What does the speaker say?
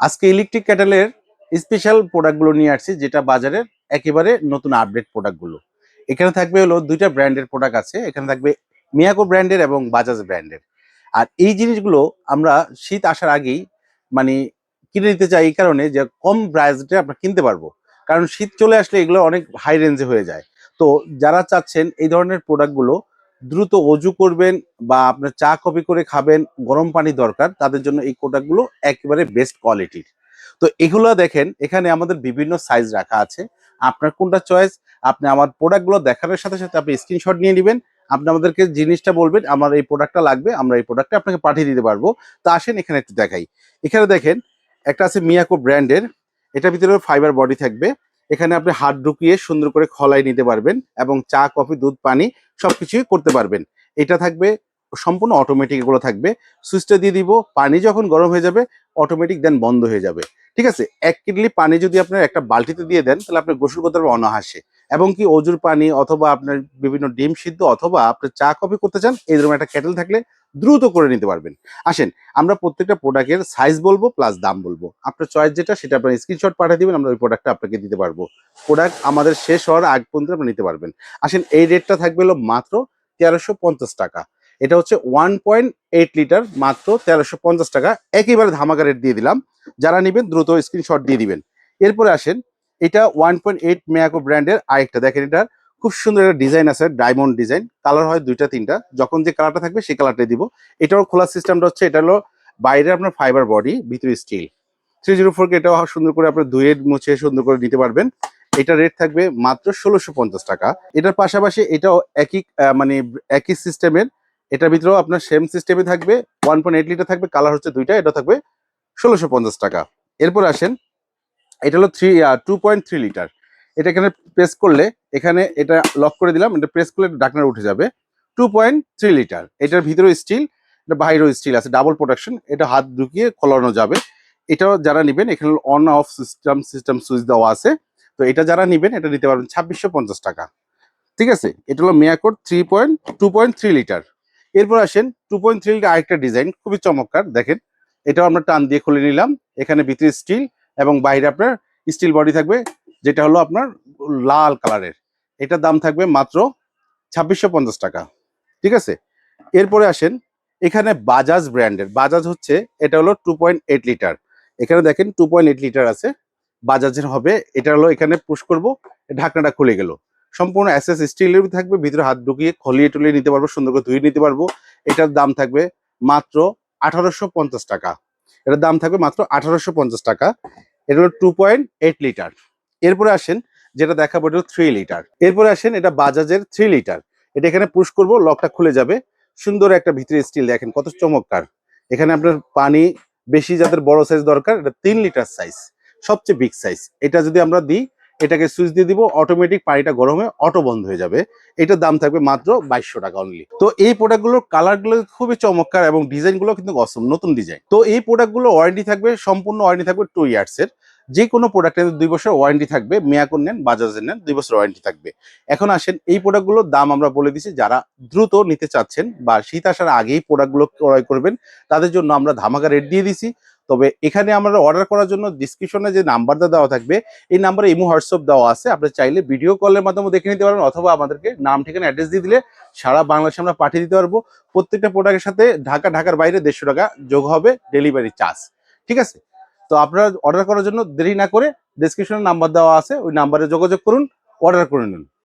আজকে electric ক্যাটেলের special প্রোডাক্টগুলো নিয়ে আসছি, যেটা বাজারের একেবারে নতুন আপডেট প্রোডাক্টগুলো এখানে থাকবে হলো দুইটা ব্র্যান্ডের প্রোডাক্ট আছে, এখানে থাকবে মিয়াকো ব্র্যান্ডের এবং বাজাজ ব্র্যান্ডের আর এই জিনিসগুলো আমরা শীত আসার আগেই মানে কিনে নিতে চাই এই কারণে যে কম প্রাইসে আমরা কিনতে পারব। কারণ শীত চলে আসলে এগুলো অনেক হাই রেঞ্জে হয়ে যায়। তো যারা চাচ্ছেন এই ধরনের প্রোডাক্টগুলো দ্রুত অজু করবেন বা আপনার চা, কফি করে খাবেন, গরম পানি দরকার, তাদের জন্য এই প্রোডাক্টগুলো একেবারে বেস্ট কোয়ালিটির তো এগুলো দেখেন, এখানে আমাদের বিভিন্ন সাইজ রাখা আছে। আপনার কোনটা চয়েস আপনি আমার প্রোডাক্টগুলো দেখানোর সাথে সাথে আপনি স্ক্রিনশট নিয়ে নেবেন। আপনি আমাদেরকে জিনিসটা বলবেন, আমার এই প্রোডাক্টটা লাগবে, আমরা এই প্রোডাক্টটা আপনাকে পাঠিয়ে দিতে পারব। তা আসেন এখানে একটু দেখাই। এখানে দেখেন, একটা আছে মিয়াকো ব্র্যান্ডের এটার ভিতরে ফাইবার বডি থাকবে। এখানে আপনি হাত ঢুকিয়ে সুন্দর করে খলাই নিতে পারবেন এবং চা, কফি, দুধ, পানি সব কিছুই করতে পারবেন। এটা থাকবে সম্পূর্ণ অটোমেটিক এগুলো থাকবে। সুইচটা দিয়ে দিব, পানি যখন গরম হয়ে যাবে অটোমেটিক দেন বন্ধ হয়ে যাবে। ঠিক আছে? এক কিডলি পানি যদি আপনার একটা বালতিতে দিয়ে দেন, তাহলে আপনি গোসল করতে পারবেন অনাহাসে এবং কি অজুর পানি অথবা আপনার বিভিন্ন ডিম সিদ্ধ অথবা আপনি চা, কফি করতে চান এই ধরনের একটা কেটেল থাকলে দ্রুত করে নিতে পারবেন। আসেন, আমরা প্রত্যেকটা প্রোডাক্টের সাইজ বলব প্লাস দাম বলব। আপনার চয়েস যেটা, সেটা আপনার স্ক্রিনশট পাঠিয়ে দেবেন, আমরা ওই প্রোডাক্টটা আপনাকে দিতে পারব। প্রোডাক্ট আমাদের শেষ হওয়ার আগ পর্যন্ত আপনি নিতে পারবেন। আসেন, এই রেটটা থাকবে হলো মাত্র তেরোশো টাকা। এটা হচ্ছে ওয়ান পয়েন্ট এইট লিটার মাত্র তেরোশো পঞ্চাশ টাকা। একেবারে ধামাকা রেট দিয়ে দিলাম। যারা নেবেন, দ্রুত স্ক্রিনশট দিয়ে দিবেন। এরপরে আসেন এটা ওয়ান পয়েন্ট এইট মেয়াকো ব্র্যান্ডের আরেকটা। দেখেন এটা, খুব সুন্দর একটা ডিজাইন আছে ডায়মন্ড ডিজাইন কালার হয় দুইটা, তিনটা। যখন যে কালারটা থাকবে, সেই কালারটাই দিব। এটাও খোলার সিস্টেমটা হচ্ছে, এটা হলো বাইরে আপনার ফাইবার বডি ভিতরে স্টিল থ্রি জিরো ফোরকে এটাও সুন্দর করে আপনার ধুয়ে মুছে সুন্দর করে নিতে পারবেন। এটা রেট থাকবে মাত্র ষোলোশো পঞ্চাশ টাকা। এটার পাশাপাশি এটাও একই মানে একই সিস্টেমের এটার ভিতরেও আপনার সেম সিস্টেমে থাকবে ওয়ান পয়েন্ট এইট লিটার থাকবে কালার হচ্ছে দুইটা, এটা থাকবে ষোলোশো পঞ্চাশ টাকা। এরপর আসেন এটা হলো three two point three litre এটা এখানে প্রেস করলে, এখানে এটা লক করে দিলাম, এটা প্রেস করলে ডাকনার উঠে যাবে। টু পয়েন্ট থ্রি লিটার এটার ভিতরেও স্টিল এটা বাইরেও স্টিল আছে ডাবল প্রোটেকশন এটা হাত ঢুকিয়ে খোলানো যাবে। এটাও যারা নেবেন, এখানে on off system system switch দেওয়া আছে। তো এটা যারা নেবেন, এটা নিতে পারবেন ছাব্বিশশো পঞ্চাশ টাকা। ঠিক আছে? এটা হলো মিয়াকোর three point two point three litre এরপর আসেন টু পয়েন্ট থ্রি লিটার আরেকটা ডিজাইন খুবই চমৎকার। দেখেন, এটাও আমরা টান দিয়ে খুলে নিলাম। এখানে ভিতরে স্টিল এবং বাইরে আপনার স্টিল বডি থাকবে, যেটা হলো আপনার লাল কালারের। এটার দাম থাকবে মাত্র ছাব্বিশশো পঞ্চাশ টাকা। ঠিক আছে? এরপরে আসেন, এখানে বাজাজ ব্র্যান্ডের বাজাজ হচ্ছে, এটা হলো টু পয়েন্ট এইট লিটার এখানে দেখেন টু পয়েন্ট এইট লিটার আছে। বাজাজের হবে, এটা হলো এখানে পুশ করব, ঢাকনাটা খুলে গেল। সম্পূর্ণ অ্যাসেস স্টিলের থাকবে, ভিতরে হাত ঢুকিয়ে খলিয়ে টুলিয়ে নিতে পারব, সুন্দর করে ধুয়ে নিতে পারব। এটার দাম থাকবে মাত্র আঠারোশো পঞ্চাশ টাকা। এটার দাম থাকবে মাত্র আঠারোশো পঞ্চাশ টাকা। এটা হলো টু পয়েন্ট এইট লিটার এরপরে আসেন, যেটা দেখাবো, এটা থ্রি লিটার এরপরে আসেন, এটা বাজাজের থ্রি লিটার এটা এখানে পুশ করব লকটা খুলে যাবে। সুন্দর একটা ভিতরে স্টিল দেখেন কত চমৎকার। এখানে আপনার পানি বেশি যাদের বড় সাইজ দরকার, এটা তিন লিটার সাইজ সবচেয়ে বিগ সাইজ এটা যদি আমরা দিই এটাকে সুইচ দিয়ে দিব অটোমেটিক পানিটা গরমে অটো বন্ধ হয়ে যাবে। এটার দাম থাকবে মাত্র বাইশশো টাকা অনলি তো এই প্রোডাক্টগুলোর কালারগুলো খুবই চমৎকার এবং ডিজাইনগুলো কিন্তু অসম নতুন ডিজাইন তো এই প্রোডাক্টগুলো ওয়ারেন্টি থাকবে, সম্পূর্ণ ওয়ারেন্টি থাকবে টু ইয়ার্সের যে কোনো প্রোডাক্টের দুই বছর ওয়ারেন্টি থাকবে মিয়াকোর নেন বাজাজের নেন, দুই বছর ওয়ারেন্টি থাকবে। এখন আসেন, এই প্রোডাক্টগুলোর দাম আমরা বলে দিছি যারা দ্রুত নিতে চাচ্ছেন বা শীত আসার আগেই প্রোডাক্টগুলো ক্রয় করবেন, তাদের জন্য আমরা ধামাকা রেট দিয়ে দিছি তবে এখানে আমরা অর্ডার করার জন্য ডিসক্রিপশনে যে নাম্বারটা দেওয়া থাকবে, এই নাম্বারে ইমো, হোয়াটসঅ্যাপ দেওয়া আছে। আপনি চাইলে ভিডিও কলের মাধ্যমে দেখে নিতে পারবেন অথবা আমাদেরকে নাম, ঠিকানা অ্যাড্রেস দিয়ে দিলে সারা বাংলাদেশে আমরা পাঠিয়ে দিতে পারব। প্রত্যেকটা প্রোডাক্টের সাথে ঢাকা, ঢাকার বাইরে দেড়শো টাকা যোগ হবে ডেলিভারি চার্জ ঠিক আছে? তো আপনারা অর্ডার করার জন্য দেরি না করে ডিসক্রিপশনে নাম্বার দেওয়া আছে, ওই নাম্বারে যোগাযোগ করুন অর্ডার করে নিন।